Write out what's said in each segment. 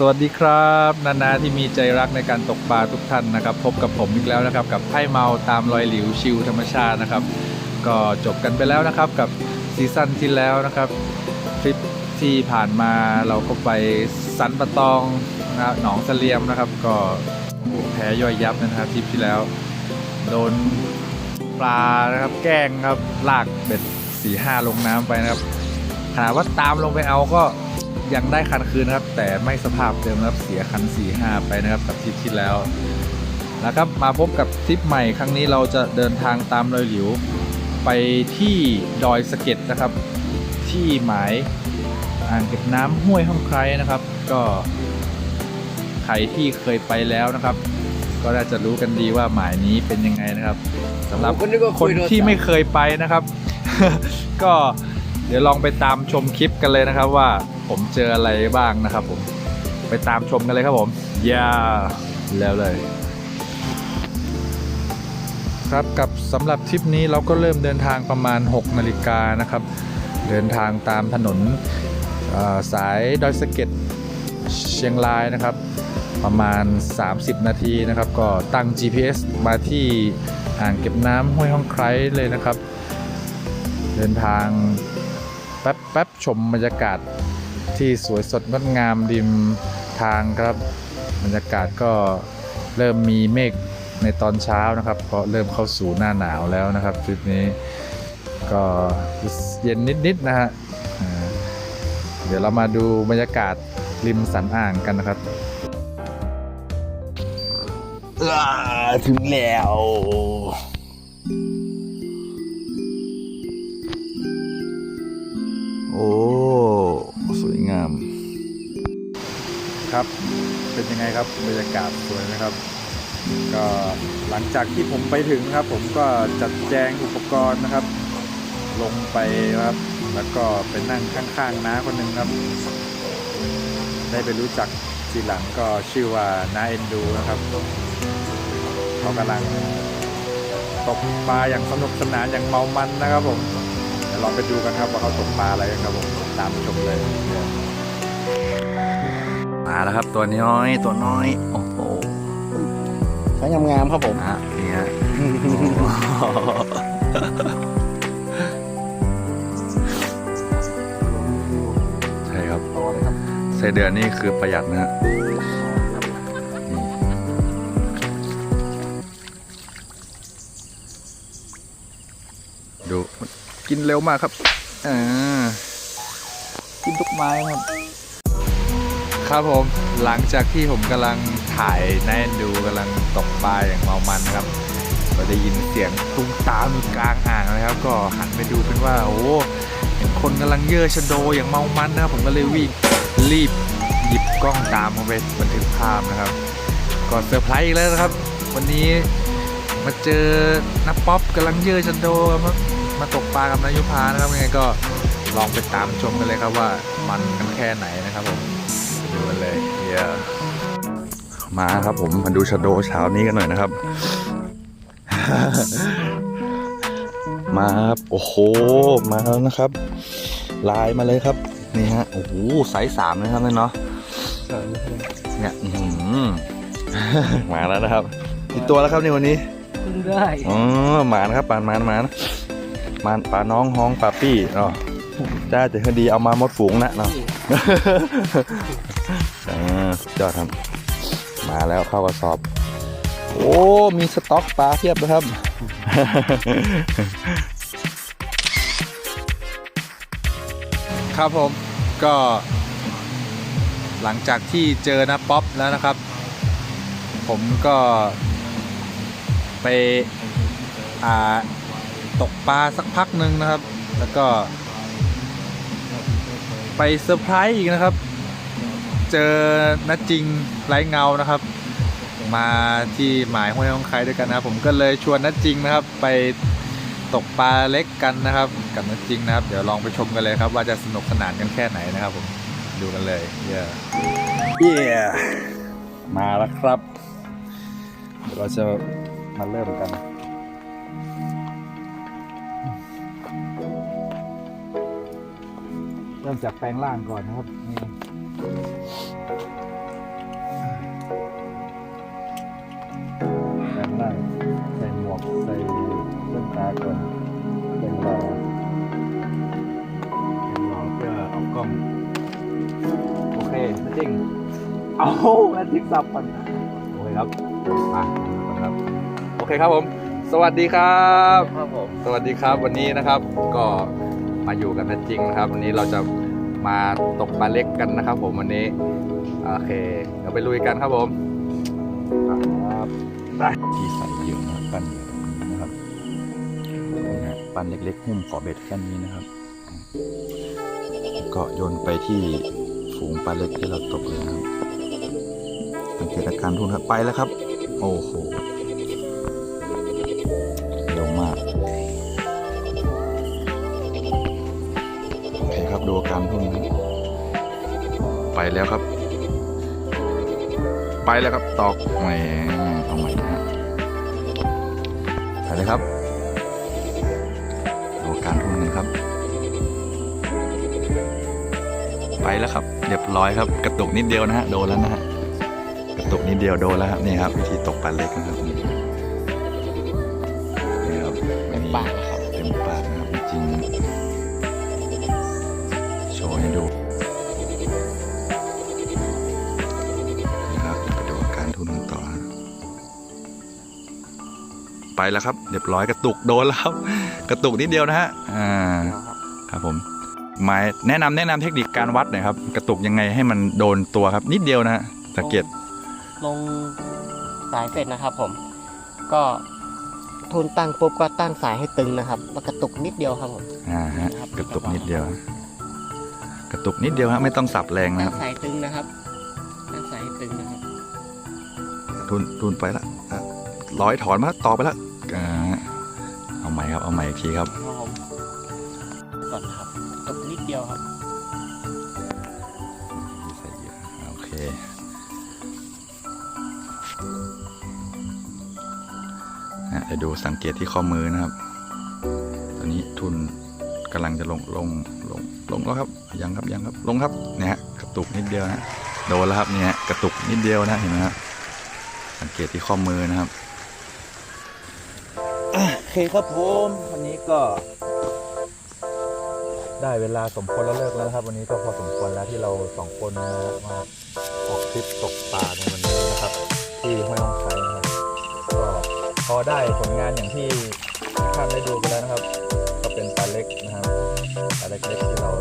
สวัสดีครับนานาที่มีใจรักในการตกปลาทุกท่านนะครับ พบกับผมอีกแล้วนะครับ กับไพ่เมาตามรอยหลิวชิวธรรมชาตินะครับ ก็จบกันไปแล้วนะครับกับซีซั่นที่แล้วนะครับทริปที่ผ่านมาเราก็ไปสันปะตองนะครับหนองเสลียมนะครับ ก็โอ้โหแพ้ย่อยยับนะครับทริปที่แล้ว โดนปลานะครับ แกล้งครับลากเบ็ดสี่ห้าลงน้ำไปนะครับขนาดว่าตามลงไปเอาก็ ยังได้คันคืนนะครับ แต่ไม่สภาพเดิมนะครับเสียคันสี่ห้าไปนะครับกับทริปที่แล้วนะครับ มาพบกับทริปใหม่ครั้งนี้เราจะเดินทางตามรอยหลิว ไปที่ดอยสะเก็ดนะครับ ที่หมายอ่างเก็บน้ำห้วยห้องไคร้นะครับ ก็ใครที่เคยไปแล้วนะครับ ก็น่าจะรู้กันดีว่าหมายนี้เป็นยังไงนะครับสำหรับผมก็นึกว่าคคุนยโทรศัพท์ที่ไม่เคยไปนะครับ ก็ เดี๋ยวลองไปตามชมคลิปกันเลยนะครับว่าผมเจออะไรบ้างนะครับผมไปตามชมกันเลยครับผมอย่าแล้วเลย ครับกับสำหรับทริปนี้เราก็เริ่มเดินทางประมาณ 6นาฬิกานะครับ เดินทางตามถนนสายดอยสะเก็ดเชียงรายนะครับ ประมาณ 30 นาทีนะครับ ก็ตั้ง GPS มาที่อ่างเก็บน้ำห้วยห้องไคร้เลยนะครับ เดินทาง แป๊บแป๊บชมบรรยากาศที่สวยสดงดงามริมทางครับ บรรยากาศก็เริ่มมีเมฆในตอนเช้านะครับเพราะเริ่มเข้าสู่หน้าหนาวแล้วนะครับทริปนี้ก็เย็นนิดๆนะฮะเดี๋ยวเรามาดูบรรยากาศริมสันอ่างกันนะครับถึงแล้ว ครับ เป็นยังไงครับบรรยากาศสวยนะครับ ก็หลังจากที่ผมไปถึงครับ ผมก็จัดแจงอุปกรณ์นะครับ ลงไปครับ แล้วก็ไปนั่งข้างๆน้าคนหนึ่งครับ ได้ไปรู้จักทีหลังก็ชื่อว่าน้าเอ็นดูนะครับเขากำลังตกปลาอย่างสนุกสนานอย่างเมามันนะครับผมเดี๋ยวลองไปดูกันครับว่าเขาตกปลาอะไรกันครับผมตามชมเลย มาแล้วครับ ตัวน้อยตัวน้อย โอ้โหใช้งามๆครับผมอะนี่ฮะใช่ครับต่อเลยครับไส้เดือนนี่คือประหยัดนะฮะนี่ดูมันกินเร็วมากครับอ่ากินทุกไม้ครับ ครับผมหลังจากที่ผมกำลังถ่ายแน่นดูกำลังตกปลาอย่างเมามันครับ ก็ได้ยินเสียงตุ้มตามกลางอ่างนะครับ ก็หันไปดูเป็นว่าโอ้เห็นคนกำลังเย่อชะโดอย่างเมามันนะครับ ผมก็เลยวิ่งรีบหยิบกล้องตามมาไปบันทึกภาพนะครับ ก็เซอร์ไพรส์อีกแล้วนะครับ วันนี้มาเจอนักป๊อปกำลังเย่อชะโดมามาตกปลากับนายุพานะครับยังไงก็ลองไปตามชมกันเลยครับว่ามันกันแค่ไหนนะครับผม ดูกันเลยเฮียมาครับผมมาดูชาโดเช้านี้กันหน่อยนะครับ มาครับโอ้โห มาแล้วนะครับ ลายมาเลยครับ นี่ฮะ โอ้โหไซส์สามนะครับเนี่ยเนาะเนี่ยอื้อหือมาแล้วนะครับกี่ตัวแล้วครับในวันนี้เพิ่งได้อ๋อหมานะครับปานมานมานมานปลาน้องฮ้องปลาปี้เนาะจ้าจะคดีเอามาหมดฝูงนะเนาะ อ่ายอดครับ มาแล้วเข้ากระสอบ โอ้ มีสต็อกปลาเทียบเลยครับ ครับผมก็หลังจากที่เจอนะป๊อปแล้วนะครับ ผมก็ไปอาตกปลาสักพักหนึ่งนะครับ แล้วก็ ไปเซอร์ไพรส์อีกนะครับ เจอนัดจริงไร้เงานะครับ มาที่หมายห้วยของใครด้วยกันนะครับ ผมก็เลยชวนนัดจริงนะครับ ไปตกปลาเล็กกันนะครับ กับนัดจริงนะครับ เดี๋ยวลองไปชมกันเลยครับ ว่าจะสนุกสนานกันแค่ไหนนะครับผมดูกันเลยเย้เย้มาแล้วครับเดี๋ยวเราจะมาเริ่มกันเริ่มจากแปลงล่างก่อนนะครับนี่ ตาก่อนเป็นรอเป็นรอเพื่อเอากล้อง โอเคนะจริงเอาแล้วทิกซับก่อนโอเคครับมาก่อนครับ โอเคครับผม สวัสดีครับครับผมสวัสดีครับวันนี้นะครับ ก็มาอยู่กันนะจริงนะครับ วันนี้เราจะมาตกปลาเล็กกันนะครับ ผมวันนี้ โอเค เดี๋ยวไปลุยกันครับผมครับ ปันเล็กๆ หุ้มขอเบ็ดแค่นี้นะครับ ก็โยนไปที่ฝูงปลาเล็กที่เราตกเลยนะครับสังเกตอาการทุนครับไปแล้วครับ โอ้โหเร็วมากโอเคครับดูอาการทุ่นครับไปแล้วครับ ไปแล้วครับตอกแหมเอาใหม่นะฮะไปเลยครับ อการทุ่นกันครับ ไปแล้วครับ เรียบร้อยครับ กระตุกนิดเดียวนะฮะโดนแล้วนะฮะกระตุกนิดเดียวโดนแล้วครับนี่ครับวิธีตกปลาเล็กนะครับนี่ครับเป็นปา ไปแล้วครับเรียบร้อยกระตุกโดนแล้วครับกระตุกนิดเดียวนะฮะอ่าครับผมหมายแนะนำแนะนำเทคนิคการวัดหน่อยครับ กระตุกยังไงให้มันโดนตัวครับ นิดเดียวนะฮะสังเกตลงสายเสร็จนะครับผม ก็ทุนตั้งปุ๊บก็ตั้งสายให้ตึงนะครับแล้วกระตุกนิดเดียวครับผมอ่าฮะครับกระตุกนิดเดียว กระตุกนิดเดียวฮะไม่ต้องสับแรงนะตั้คงรับสายตึงนะครับตั้งสายให้ตึงนะครับทุนทุนไปละอะร้อยถอนมาต่อไปละ อ่าเอาใหม่ครับ เอาใหม่อีกทีครับครับผมก่อนนะครับกระตุกนิดเดียวครับใส่เหยื่อโอเค อะเดี๋ยวดูสังเกตที่ข้อมือนะครับ ตอนนี้ทุนกำลังจะลงลงลงลงแล้วครับ ยังครับยังครับลงครับเนี่ยฮะกระตุกนิดเดียวนะโดนแล้วครับเนี่ยฮะกระตุกนิดเดียวนะเห็นไหมครับสังเกตที่ข้อมือนะครับ โอเคครับผมวันนี้ก็ ได้เวลาสมควรแล้วเลิกแล้วนะครับ วันนี้ก็พอสมควรแล้วที่เราสองคนมามาออกทริปตกปลาในวันนี้นะครับ ที่ห้วยห้องไคนะครับก็พอได้ผลงานอย่างที่ท่านได้ดูไปแล้วนะครับ ก็เป็นปลาเล็กนะครับปลาเล็กๆที่เรา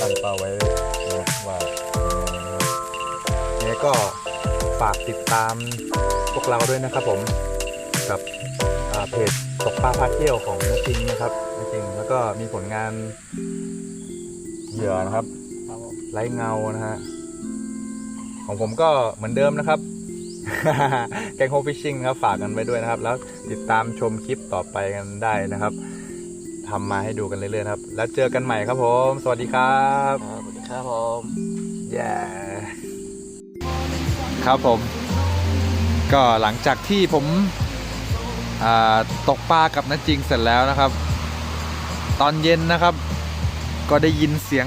ตั้งเป้าไว้นะว่าเนยังไงนะครับยังไงก็ฝากติดตามพวกเราด้วยนะครับผมกับ เพจตกปลาพาเที่ยวของนจริงนะครับนจริงแล้วก็มีผลงานเหยื่อนะครับครับผมไร้เงานะฮะของผมก็เหมือนเดิมนะครับ แกงโฮฟิชชิ่งครับฝากกันไว้ด้วยนะครับ แล้วติดตามชมคลิปต่อไปกันได้นะครับทำมาให้ดูกันเรื่อยๆนะครับ แล้วเจอกันใหม่ครับผม สวัสดีครับครับสวัสดีครับผมแย่ครับผม ก็หลังจากที่ผมอ่า ตกปลากับน้าจริงเสร็จแล้วนะครับ ตอนเย็นนะครับ ก็ได้ยินเสียง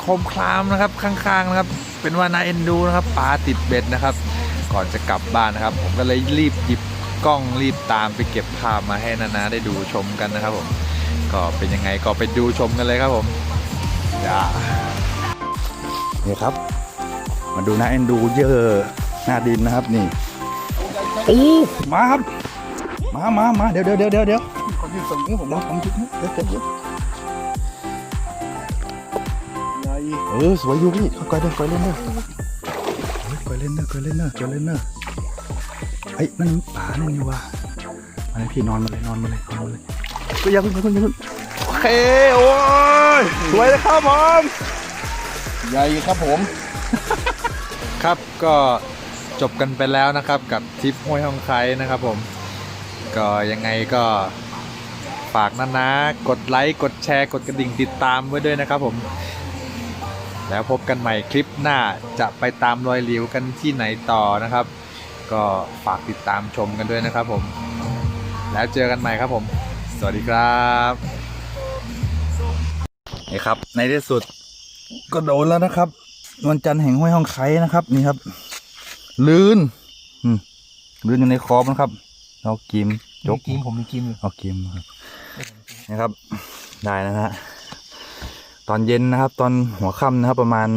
โครมครามนะครับข้างๆนะครับ เป็นว่านาเอ็นดูนะครับปลาติดเบ็ดนะครับ ก่อนจะกลับบ้านนะครับ ผมก็เลยรีบหยิบกล้องรีบตามไปเก็บภาพมาให้นานาได้ดูชมกันนะครับผมก็เป็นยังไงก็ไปดูชมกันเลยครับผมอย่านี่ครับ มาดูนะเอ็นดูเยอะหน้าดินนะครับนี่โอ้มาครับ มามามาเดี๋ยวเดี๋ยวเดี๋ยวเดี๋ยวเดี๋ยวคนที่ส่งนี้ผมเดี๋ยวผมจุดนะเดี๋ยวเดี๋ยวเดี๋ยวใหญ่เออสวยอยู่พี่ค่อยๆเดินค่อยเล่นเด้อเฮ้ยค่อยเล่นเด้อค่อยเล่นเด้อค่อยเล่นเด้อไอ้ยนั่นป่านั่นนี่ว่ามาเลยพี่นอนมาเลยนอนมาเลยนอนมาเลยก็อย่าเพิ่งอย่าเพิ่งอย่าเพิ่งโอเคโอ้ยสวยเลยครับผมใหญ่ครับผมครับก็จบกันไปแล้วนะครับกับทริปห้วยห้องไคนะครับผม ก็ยังไงก็ฝากนะนะ กดไลค์ กดแชร์ กดกระดิ่งติดตามไว้ด้วยนะครับผม แล้วพบกันใหม่คลิปหน้าจะไปตามรอยหลิวกันที่ไหนต่อนะครับ ก็ฝากติดตามชมกันด้วยนะครับผม แล้วเจอกันใหม่ครับผม สวัสดีครับนี่ครับ ในที่สุดก็โดนแล้วนะครับนวลจันทร์แห่งห้วยห้องไคนะครับ นี่ครับ ลื่นลื่นอยู่ในคอมนะครับ เรากิมจกมีกิมผมมีกิมอยู่เอากิมครับนะครับได้นะฮะตอนเย็นนะครับ ตอนหัวค่ำนะครับ ประมาณ